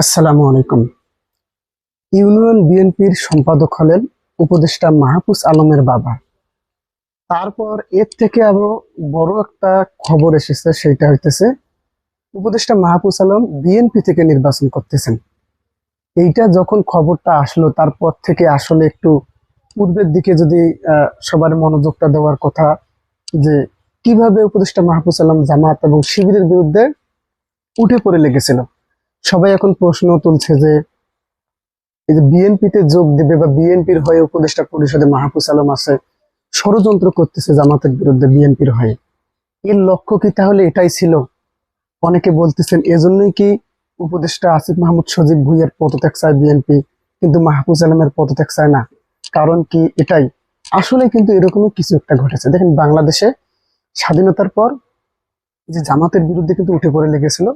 আসসালামু আলাইকুম। ইউনিয়ন বিএনপির সম্পাদক হলেন উপদেষ্টা মাহফুজ আলমের বাবা। তারপর এর থেকে আরও বড় একটা খবর এসেছে, সেটা হইতেছে উপদেষ্টা মাহফুজ আলম বিএনপি থেকে নির্বাচন করতেছেন। এইটা যখন খবরটা আসলো, তারপর থেকে আসলে একটু পূর্বের দিকে যদি সবার মনোযোগটা দেওয়ার কথা যে কীভাবে উপদেষ্টা মাহফুজ আলম জামাত এবং শিবিরের বিরুদ্ধে উঠে পড়ে লেগেছিল। সবাই এখন প্রশ্ন তুলছে যে এই যে বিএনপিতে যোগ দিবে বা বিএনপির হয়ে উপদেষ্টা পরিষদে মাহফুজ আলম আছে, ষড়যন্ত্র করতেছে জামাতের বিরুদ্ধে বিএনপির হয়ে। এর লক্ষ্য কি তাহলে এটাই ছিল? অনেকে বলতেছেন, এজন্যই কি উপদেষ্টা আসিফ মাহমুদ সজীব ভুইয়ার পদত্যাগ চায় বিএনপি, কিন্তু মাহফুজ আলমের পদত্যাগ চায় না। কারণ কি এটাই? আসলে কিন্তু এরকমই কিছু একটা ঘটেছে। দেখেন বাংলাদেশে স্বাধীনতার পর যে জামাতের বিরুদ্ধে কিন্তু উঠে পড়ে লেগেছিল।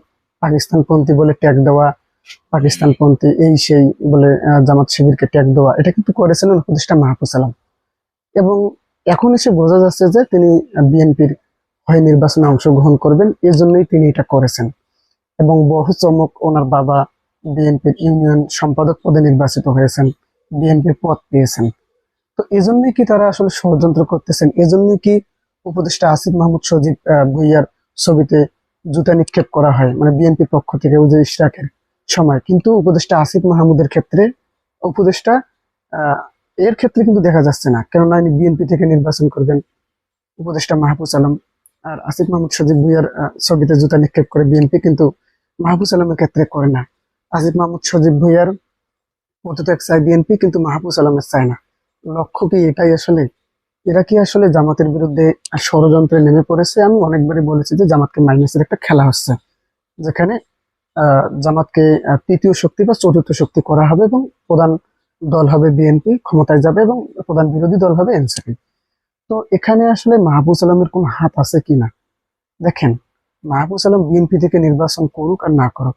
পাকিস্তানপন্থী বলে ট্যাগ দেওয়া, পাকিস্তানপন্থী এই সেই বলে জামাত শিবিরকে ট্যাগ দেওয়া, এটা কিন্তু করেছিলেন উপদেষ্টা মাহফুজ আলম এবং এখন এসে বোঝা যাচ্ছে যে তিনি বিএনপির হয়ে নির্বাচনে অংশগ্রহণ করবেন এই জন্যই তিনি এটা করেছেন। এবং বহু চমক ওনার বাবা বিএনপির ইউনিয়ন সম্পাদক পদে নির্বাচিত হয়েছেন, বিএনপির পদ পেয়েছেন। তো এজন্যই কি তারা আসলে ষড়যন্ত্র করতেছেন? এজন্যই কি উপদেষ্টা আসিফ মাহমুদ সজীব ভুইয়ার ছবিতে জুতা নিক্ষেপ করা হয় মানে বিএনপির পক্ষ থেকে ওই যে ইশরাকের সময়। কিন্তু উপদেষ্টা আসিফ মাহমুদের ক্ষেত্রে উপদেষ্টা এর ক্ষেত্রে কিন্তু দেখা যাচ্ছে না। কেননা ইনি বিএনপি থেকে নির্বাচন করবেন উপদেষ্টা মাহফুজ আলম। আর আসিফ মাহমুদ সজিব ভুইয়ার ছবিতে জুতা নিক্ষেপ করে বিএনপি কিন্তু মাহফুজ আলমের ক্ষেত্রে করে না। আসিফ মাহমুদ সজিব ভুইয়ার পদত্যাগ চায় বিএনপি, কিন্তু মাহফুজ আলমের চায় না। লক্ষ্য কি এটাই আসলে? এরা কি আসলে জামাতের বিরুদ্ধে ষড়যন্ত্রে নেমে পড়েছে? আমি অনেকবারই বলেছি যে জামাতকে মাইনাসের একটা খেলা হচ্ছে, যেখানে জামাতকে তৃতীয় শক্তি বা চতুর্থ শক্তি করা হবে এবং প্রধান দল হবে বিএনপি ক্ষমতায় যাবে এবং প্রধান বিরোধী দল হবে এনসিপি তো এখানে আসলে মাহবুজ আলমের কোন হাত আছে কিনা দেখেন মাহবুজ আলম বিএনপি থেকে নির্বাচন করুক আর না করুক,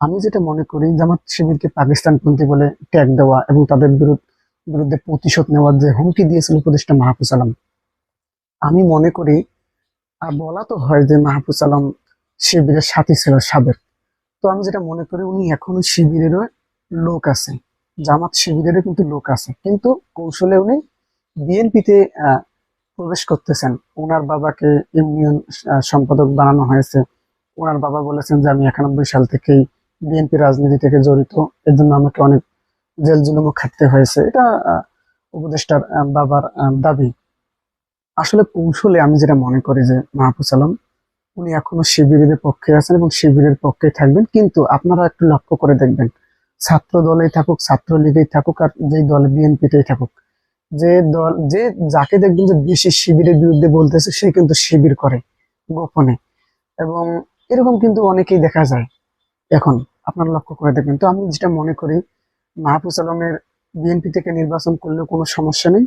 আমি যেটা মনে করি জামাত শিবিরকে পাকিস্তানপন্থী বলে ট্যাগ দেওয়া এবং তাদের বিরুদ্ধে বিরুদ্ধে প্রতিশোধ নেওয়ার যে হুমকি দিয়েছিল উপদেষ্টা মাহফুজ আলম, আমি মনে করি, আর বলা তো হয় যে মাহফুজ আলম শিবিরের সাথী ছিল সাবেক। তো আমি যেটা মনে করি, উনি এখনও শিবিরেরও লোক আছে জামাত শিবিরেরও কিন্তু লোক আছে। কিন্তু কৌশলে উনি বিএনপিতে প্রবেশ করতেছেন। ওনার বাবাকে ইউনিয়ন সম্পাদক বানানো হয়েছে। ওনার বাবা বলেছেন যে, আমি একানব্বই সাল থেকেই বিএনপি রাজনীতি থেকে জড়িত। এর জন্য আমাকে অনেক জেল জুলুমও খাটতে হয়েছে। এটা উপদেষ্টার বাবার দাবি। আসলে কৌশলে আমি যেটা মনে করি যে মাহফুজ আলম, উনি এখনও শিবিরের পক্ষে আছেন এবং শিবিরের পক্ষে থাকবেন। কিন্তু আপনারা একটু লক্ষ্য করে দেখবেন, ছাত্র দলেই থাকুক ছাত্র লীগেই থাকুক, আর যেই দল বিএনপিতেই থাকুক, যে দল, যে যাকে দেখবেন যে বেশি শিবিরের বিরুদ্ধে বলতেছে, সে কিন্তু শিবির করে গোপনে। এবং এরকম কিন্তু অনেকেই দেখা যায়। এখন আপনারা লক্ষ্য করে দেখবেন। তো আমি যেটা মনে করি মাহফুজ আলমের বিএনপি থেকে নির্বাচন করলেও কোনো সমস্যা নেই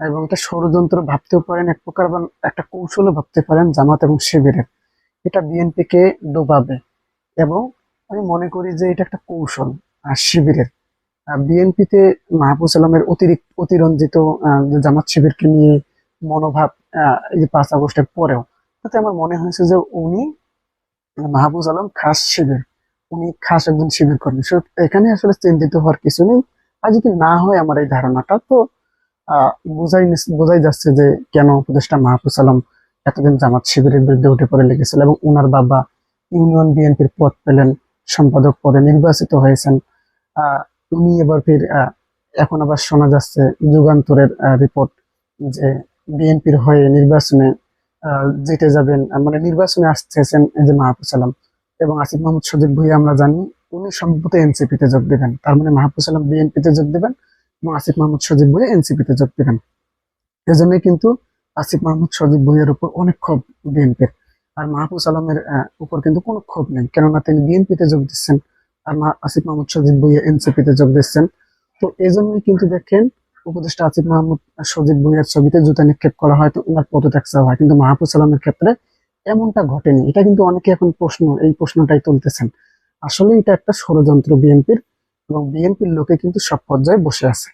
এবং এটা ষড়যন্ত্র ভাবতেও পারেন, এক প্রকার বা একটা কৌশলও ভাবতে পারেন জামাত এবং শিবিরের। এটা বিএনপিকে ডোবাবে এবং আমি মনে করি যে এটা একটা কৌশল আর শিবিরের। বিএনপিতে মাহফুজ আলমের অতিরিক্ত, অতিরঞ্জিত জামাত শিবিরকে নিয়ে মনোভাব এই যে পাঁচ আগস্টের পরেও, তাতে আমার মনে হয়েছে যে উনি মাহফুজ আলম খাস শিবির। উনি খাস একজন শিবির কর্মী এখানে আসলে চিন্তিত হওয়ার কিছু নেই। আর যদি না হয় আমার এই ধারণাটা, তো বোঝাই বোঝাই যাচ্ছে যে কেন উপদেষ্টা মাহফুজ আলম এতদিন জামাত শিবিরের বিরুদ্ধে উঠে পড়ে লেগেছিল এবং ওনার বাবা ইউনিয়ন বিএনপির পদ পেলেন, সম্পাদক পদে নির্বাচিত হয়েছেন। উনি এবার ফির এখন আবার শোনা যাচ্ছে যুগান্তরের রিপোর্ট যে বিএনপির হয়ে নির্বাচনে জিতে যাবেন মানে নির্বাচনে আসতেছেন এই যে মাহফুজ আলম এবং আসিফ মাহমুদ সজিব ভুইয়া আমরা জানি, উনি সম্ভবত এনসিপিতে যোগ দেবেন। তার মানে মাহফুজ আলম বিএনপিতে যোগ দেবেন এবং আসিফ মাহমুদ সজিব ভুইয়া এনসিপিতে যোগ দেবেন। এজন্যই কিন্তু আসিফ মাহমুদ সজিব ভুইয়ার উপর অনেক ক্ষোভ বিএনপির আর মাহফুজ আলমের উপর কিন্তু কোনো ক্ষোভ নেই। কেননা তিনি বিএনপিতে যোগ দিচ্ছেন আর আসিফ মাহমুদ সজিব ভুইয়া এনসিপিতে যোগ দিচ্ছেন। তো এজন্যই কিন্তু দেখেন উপদেষ্টা আসিফ মাহমুদ সজিব ভুইয়ার ছবিতে জুতা নিক্ষেপ করা হয়, তো ওনার পদত্যাগ চাওয়া হয়। কিন্তু মাহফুজ আলমের ক্ষেত্রে এমনটা ঘটেনি। এটা কিন্তু অনেকে এখন প্রশ্ন, এই প্রশ্নটাই তুলতেছেন। আসলে এটা একটা ষড়যন্ত্র বিএনপির এবং বিএনপির লোকে কিন্তু সব পর্যায়ে বসে আছে।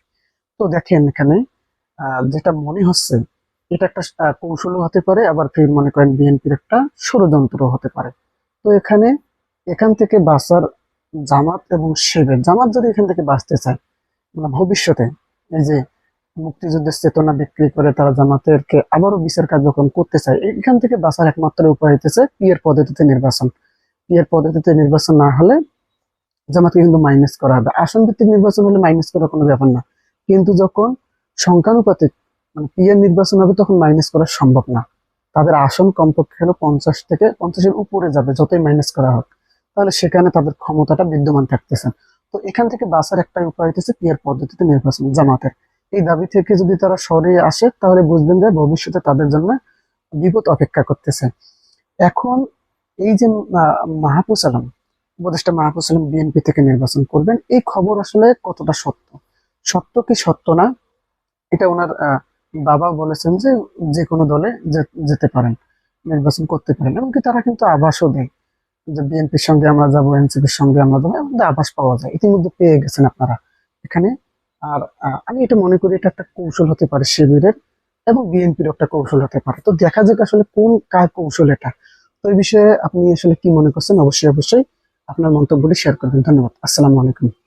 তো দেখেন এখানে যেটা মনে হচ্ছে, এটা একটা কৌশলও হতে পারে, আবার ফির মনে করেন বিএনপির একটা ষড়যন্ত্র হতে পারে। তো এখানে, এখান থেকে বাঁচার জামাত এবং শিবির জামাত যদি এখান থেকে বাঁচতে চায় মানে ভবিষ্যতে, এই যে মুক্তিযুদ্ধের চেতনা বিক্রি করে তারা জামাতেরকে আবারও বিচার কার্যক্রম করতে চায়। এখান থেকে বাঁচার একমাত্র উপায় হইতেছে পিয়ের পদ্ধতিতে নির্বাচন। পিয়ের পদ্ধতিতে নির্বাচন না হলে জামাতকে কিন্তু মাইনাস করা হবে। আসন ভিত্তিক নির্বাচন হলে মাইনাস করার কোনো ব্যাপার না। কিন্তু যখন সংখ্যানুপাতিক মানে পিএর নির্বাচন হবে তখন মাইনাস করা সম্ভব না। তাদের আসন কমপক্ষে হলো পঞ্চাশ থেকে পঞ্চাশের উপরে যাবে, যতই মাইনাস করা হোক। তাহলে সেখানে তাদের ক্ষমতাটা বিদ্যমান থাকতেছে। তো এখান থেকে বাঁচার একটাই উপায় হইতেছে পিয়ার পদ্ধতিতে নির্বাচন জামাতের এই দাবি থেকে যদি তারা সরে আসে, তাহলে বুঝবেন যে ভবিষ্যতে তাদের জন্য বিপদ অপেক্ষা করতেছে। এখন এই যে মাহফুজ আলম, উপদেষ্টা মাহফুজ আলম বিএনপি থেকে নির্বাচন করবেন, এই খবর আসলে কতটা সত্য? সত্য কি সত্য না? এটা ওনার বাবা বলেছেন যে যে কোনো দলে যেতে পারেন, নির্বাচন করতে পারেন। এমনকি তারা কিন্তু আবাসও দেয়। যে বিএনপির সঙ্গে আমরা যাব, এনসিপির সঙ্গে আমরা যাব আবাস পাওয়া যায়। ইতিমধ্যে পেয়ে গেছেন আপনারা। এখানে আর আমি এটা মনে করি এটা একটা কৌশল হতে পারে শিবিরের এবং বিএনপির একটা কৌশল হতে পারে। তো দেখা যাক আসলে কোন, কার কৌশল এটা। তো এই বিষয়ে আপনি আসলে কি মনে করছেন, অবশ্যই অবশ্যই আপনার মন্তব্যটি শেয়ার করবেন। ধন্যবাদ। আসসালামু আলাইকুম।